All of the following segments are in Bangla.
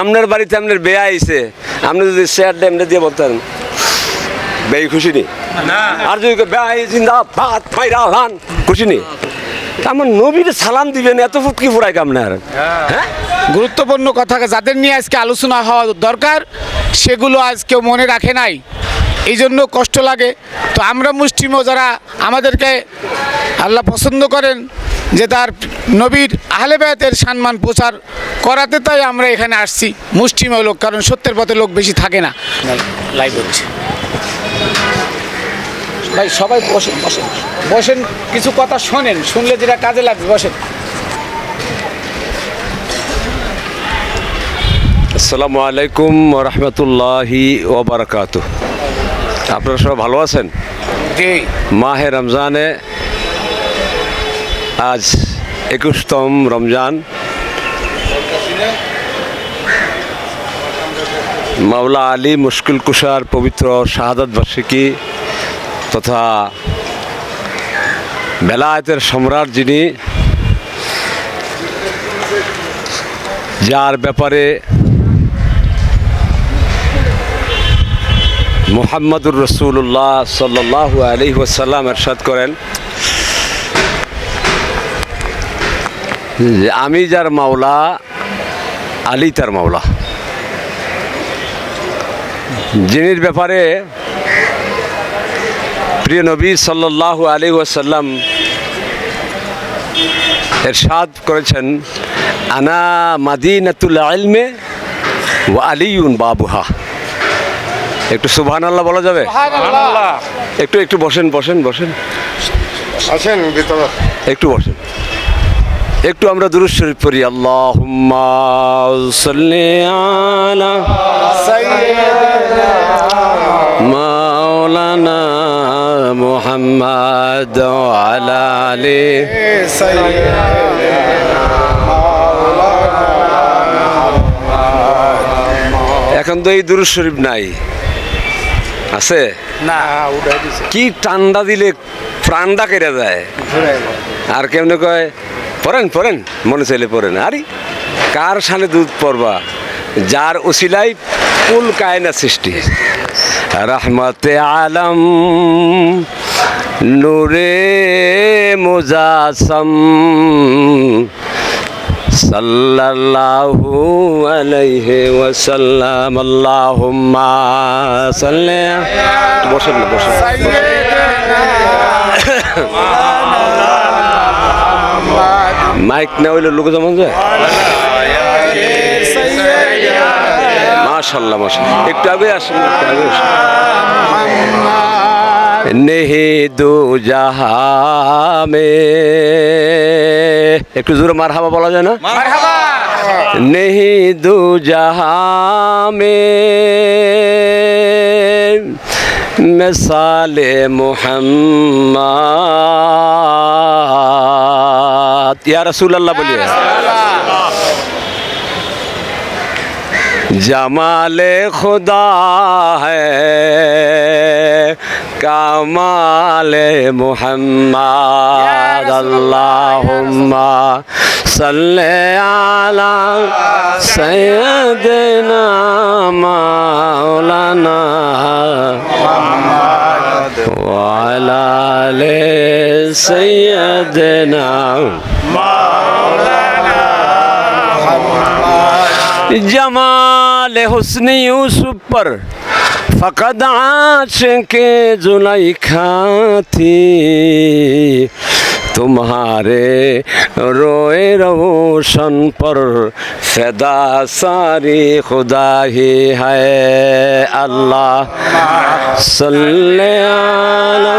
আপনার বাড়িতে আপনার বেয়া আইছে। আপনি যদি শেয়ার ড্যামটা দিয়ে বলতেন বেই খুশি নি? আর যদি বেয়া জিন্দা ভাত ফাইরা হান খুশি নি? আমার নবীর সালাম দিবেন এত ফুটকি ফুরাই আপনার হ্যাঁ। গুরুত্বপূর্ণ কথা যাদের নিয়ে আজকে আলোচনা হওয়া দরকার সেগুলো আজ কেউ মনে রাখে নাই। এই জন্য কষ্ট লাগে। তো আমরা মুষ্টিমো যারা আমাদেরকে আল্লাহ পছন্দ করেন যে তার নবীর আহলে বায়াতের সম্মান প্রচার করাতে তাই আমরা এখানে আসছি। মুষ্টিময় লোক কারণ সত্যের পথে লোক বেশি থাকে না। লাইভ হচ্ছে। ভাই সবাই বসেন বসেন বসেন কিছু কথা শোনেন শুনলে যেটা কাজে লাগবে বসেন। আসসালামু আলাইকুম রহমতুল্লাহি ওবরাকাত আপনারা সবাই ভালো আছেন? জি। মাহে রমজানে আজ একুশতম রমজান। মাওলা আলী মুশকিল কুষার পবিত্র শাহাদাত বার্ষিকী তথা বেলায়েতের সম্রাট যিনি, যার ব্যাপারে মুহাম্মদুর রসুল্লাহ সাল্লাহ আলি ওসাল্লাম এরশাদ করেন। আমি যার মাওলা আলী তার মাওলা। যিনির ব্যাপারে প্রিয় নবী সাল্লাহ আলী ওয়াসাল্লাম এরশাদ করেছেন আনা মাদিনাতুল আলমে ও আলিউন বাবুহা। একটু সুবহান আল্লাহ বলা যাবে? একটু একটু বসেন বসেন বসেন। আছেন একটু বসেন। একটু আমরা দুরুদ শরীফ পড়ি আল্লাহুম্মা সাল্লি আলা মাওলানা মুহাম্মদ ওয়া আলা আলি এখন তো এই দুরুদ শরীফ নাই। আছে? না কি ঠান্ডা দিলে প্রাণটা কেটে যায়। আর কেমনে কয়? পড়েন পড়েন মনে চাইলে পড়েন আরে, কার সালে দুধ পড়বা যার উসিলাই কুল কায়না সৃষ্টি। রহমতে আলম, নূরে মুজাসম, সাল্লাল্লাহু আলাইহি ওয়াসাল্লাম। আল্লাহুম্মা সাল্লি বসেন না, বসেন মাইক না হইলে লোক যেমন যায়। মাশাল্লাহ মাশাল্লাহ। একটু আগে আসেন একটু আগে নেহি দু জাহামে। একটু জোরে মার হাবা বলা যায় না? नहीं بات یا رسول اللہ بولیے۔ جمال خدا ہے کمال محمد اللہم صلی علی سیدنا مولانا۔ محمد۔ وعلى آل سيدنا مولانا محمد. جمال حسن یوسف پر فقد عاشق زلیخا تھی تمہارے روئے روشن پر فدا ساری خدا ہی ہے اللہ صلی علی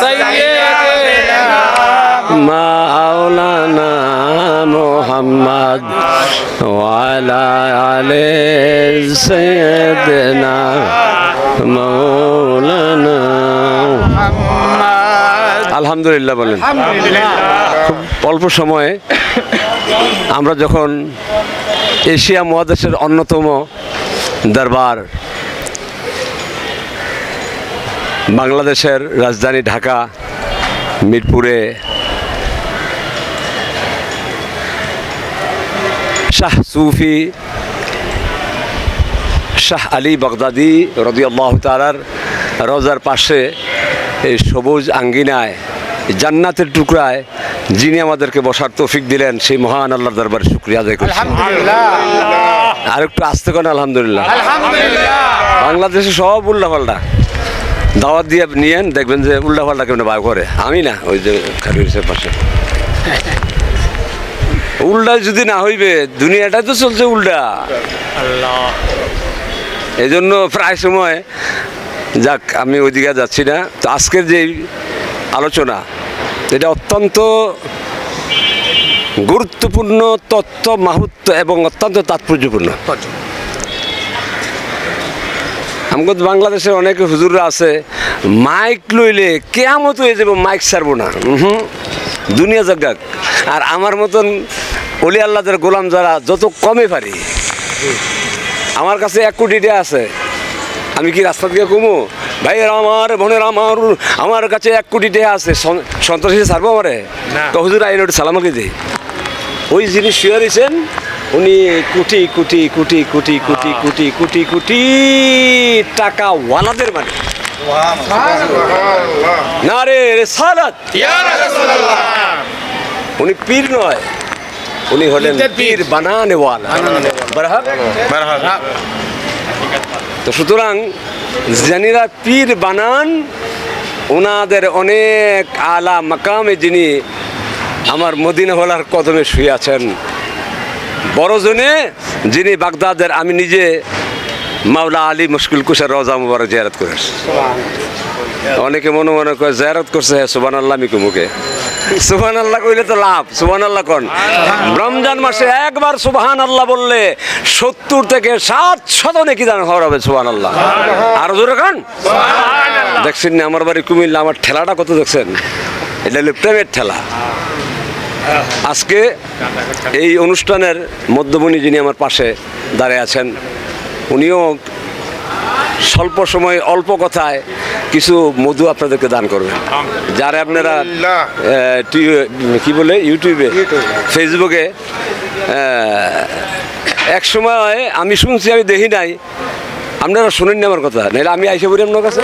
سیدنا مولانا محمد وعلى آل سيدنا مولانا محمد আলহামদুলিল্লাহ বলেন। খুব অল্প সময়ে আমরা যখন এশিয়া মহাদেশের অন্যতম দরবার বাংলাদেশের রাজধানী ঢাকা মিরপুরে শাহ সুফি শাহ আলী বাগদাদি রদি আল্লাহ তালার রোজার পাশে এই সবুজ আঙ্গিনায় জান্নাতের টুকরায় যিনি আমাদেরকে বসার তৌফিক দিলেন সেই মহান আল্লাহর দরবারে শুক্রিয়া আদায় করছি। আর একটু আসতে করেন আলহামদুলিল্লাহ। বাংলাদেশে সব উল্লাপাল্টা দাওয়াত দিয়ে নিয়েন দেখবেন যে উল্লাপাল্টা কেমন বার করে। আমি না ওই যে খারুসের পাশে উল্টা যদি না হইবে দুনিয়াটাই তো চলছে উল্টা। এই জন্য প্রায় সময় যাক, আমি ওইদিকে যাচ্ছি না। তো আজকের যে আলোচনা, এটা অত্যন্ত গুরুত্বপূর্ণ তত্ত্ব মাহুত্ব এবং অত্যন্ত তাৎপর্যপূর্ণ। আমাদের বাংলাদেশের অনেক হুজুররা আছে, মাইক লইলে কেমত হয়ে যাব, মাইক ছাড়বো না। হুম দুনিয়া জাগাক আর আমার মতন অলি আল্লাদের গোলাম যারা, যত কমে পারি। আমার কাছে এক কোটি আছে। আমি কি রাস্তা থেকে কমু ভাইয়ের আমার বোনের আমার আমার কাছে এক কোটি টাকা আছে। সন- সন্ত্রাসী ছাড়বো আমারে? তো হুজুর আইন ওটা সালামাকে দিই ওই যিনি শুয়ে রয়েছেন উনি কোটি কোটি কোটি কোটি কোটি কোটি কোটি কোটি টাকা ওয়ালাদের মানে না রে সালাত। উনি পীর নয় উনি হলেন পীর। পীর বানানে ওয়ালা বারহাক? তো সুতরাং জানিরা পীর বানান ওনাদের অনেক আলা মাকামে যিনি আমার মদিনাওয়ালার কদমে শুয়ে আছেন বড়জনে যিনি বাগদাদের, আমি নিজে মাওলা আলী মুশকিল কুশার রজা মুবারক জিয়ারত করে। অনেকে মনে মনে করে জিয়ারত করছে হ্যাঁ সুবান আল্লাহ মিকু মুখে সুবহান আল্লাহ কইলে তো লাভ সুবান আল্লাহ। কোন রমজান মাসে একবার সুবহান আল্লাহ বললে সত্তর থেকে সাত শত নাকি দান হওয়ার হবে সুবহান আল্লাহ আরও জোরে খান দেখছেন না আমার বাড়ি কুমিল্লা আমার ঠেলাটা কত দেখছেন? এটা হলো প্রেমের ঠেলা। আজকে এই অনুষ্ঠানের মধ্যমণি যিনি আমার পাশে দাঁড়িয়ে আছেন উনিও স্বল্প সময় অল্প কথায় কিছু মধু আপনাদেরকে দান করবেন। যারা আপনারা। কি বলে ইউটিউবে ফেসবুকে এক সময় আমি শুনছি আমি দেখি নাই। আপনারা শুনেননি আমার কথা নাহলে আমি আইসে বলি আপনার কাছে?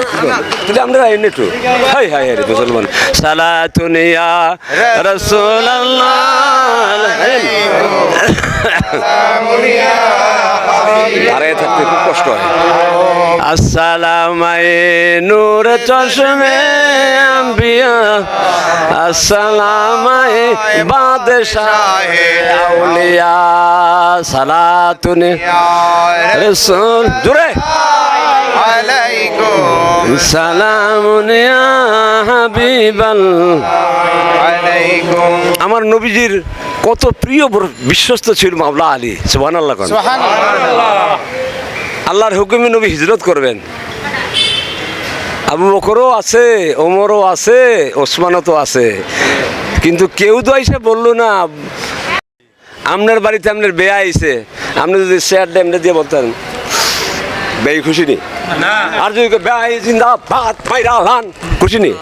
তাহলে আপনারা আইন একটু। হাই হাই হাই মুসলমান। সালাতুনিয়া রাসূলুল্লাহ। হারায় থাকতে খুব কষ্ট হয়। নূর চশমে আম্বিয়া। আউলিয়া। রাসূল। জুরে আলাইকুম। সালামুন ইয়া হাবিবাল। আলাইকুম। আমার নবীজির কত প্রিয় বিশ্বস্ত ছিল মাওলা আলী সুবহানাল্লাহ আল্লাহ আল্লাহর হুকুমে নবী হিজরত করবেন। আবু বকরও আছে ওমরও আছে ওসমানও তো আছে। কিন্তু কেউ তো এসে বলল না আপনার বাড়িতে আপনার বেয়া আইছে। আপনি যদি শেয়ারটা এমনি দিয়ে বলতেন বেই খুশি নি? আর যদি বেয়া জিন্দা ভাত পাইরা হান খুশি নি?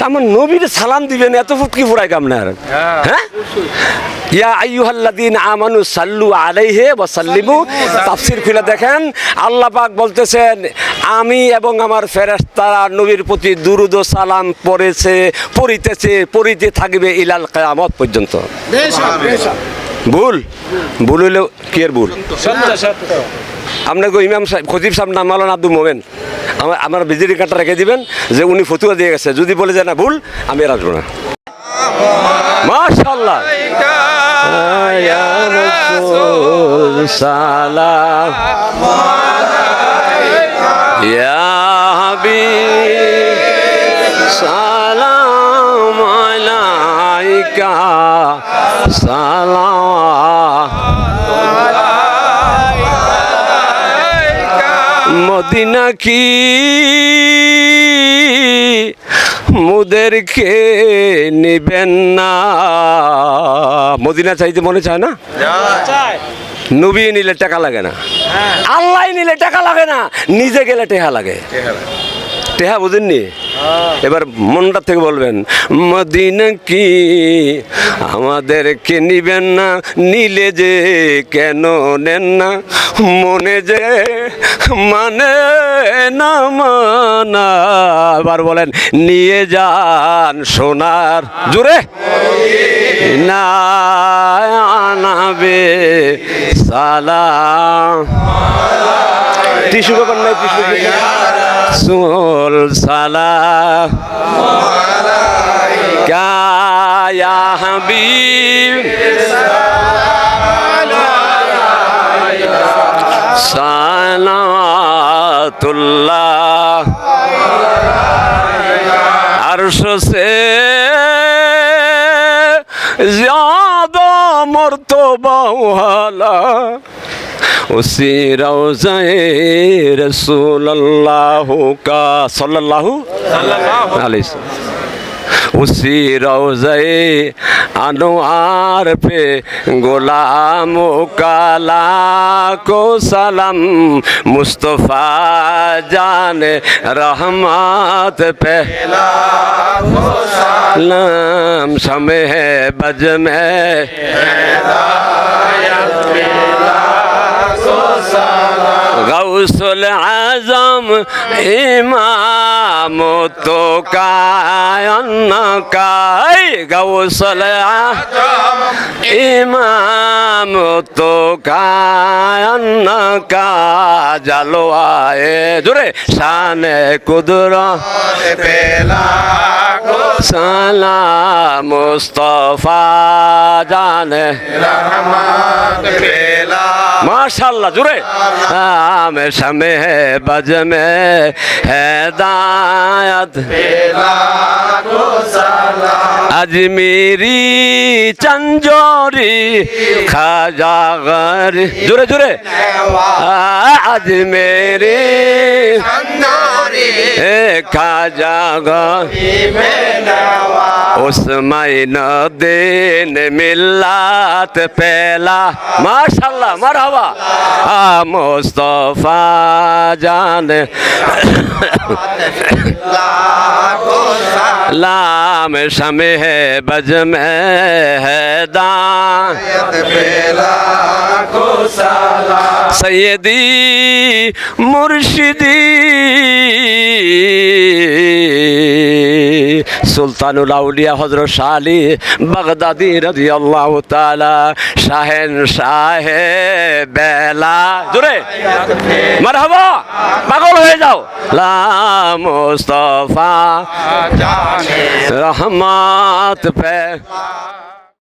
আমার নবীর সালাম দিবেন এত ফুটকি ফুরাই আপনার হ্যাঁ। ইয়া আইয়ুহাল্লাযীন আমানু সাল্লু আলাইহি ওয়া সাল্লিমু তাফসীর খুলে দেখেন আল্লাহ পাক বলতেছেন আমি এবং আমার ফেরেশতারা নবীর প্রতি দুরুদ সালাম পড়েছে পড়িতেছে পড়িতে থাকবে ইলাল কিয়ামত পর্যন্ত। ভুল? ভুল হইলে কি এর ভুল? আপনাকে ইমাম সাহেব, খতিব সাহেব নাম মালান আব্দুল মোমেন। আমার আমার বিজেপি কার্ডটা রেখে দিবেন যে উনি ফতুয়া দিয়ে গেছে। যদি বলে যে না, ভুল, আমি আর আসব না। মাশাল্লাহ সালা মদিনা কি? মুদেরকে নিবেন না? মদিনা চাইতে মনে চায় না? নবী নিলে টাকা লাগে না। আল্লাহ নিলে টাকা লাগে না। নিজে গেলে টেহা লাগে। টেহা বুঝেননি? এবার মনটা থেকে বলবেন, মদিনা কি আমাদেরকে নিবেন না? নিলে যে কেন নেন না? মনে যে মানে না মানা। এবার বলেন, নিয়ে যান সোনার জুড়ে আনাবে সালাম। টিস্যু পেপার নাই, টিস্যু রসুল সালাম। কায়া হাবিব। সালাতুল্লাহ। আরশ সে জিয়াদা মর্তবা उसी रोज़े रसूल अल्लाह का सल्लल्लाहु अलैहि वसल्लम उसी रोज़े अनवार पे गुलाम काला को सलाम मुस्तफ़ा जान रहमत पे नाम शमे बज में গৌসুল আজম ইমাম তো কায়ন কাই। গৌসুল ইমাম তো কায়ন কা জালোয়ায় জুড়ে সানে কুদুর। পেলা সালাম মুস্তফা জানে। মাশাল্লাহ জুড়ে সামে হে বাজমে হে দায়াত আজ মেরি চঞ্জরি খাজাগর। জুড়ে জুড়ে আজমেরি খাজাগর। اس معنی دین ملات پہلا ماشاءاللہ مرحبا مصطفیٰ جان لام شمح بج میں ہے دان سیدی مرشدی সুলতানুল আউলিয়া হজরত শাহ আলী বাগদাদি রাজি আল্লাহ তালা শাহেন শাহে বেলা। জোরে। মার হব পাগল হয়ে যাও। লামোস্তফা রহমাত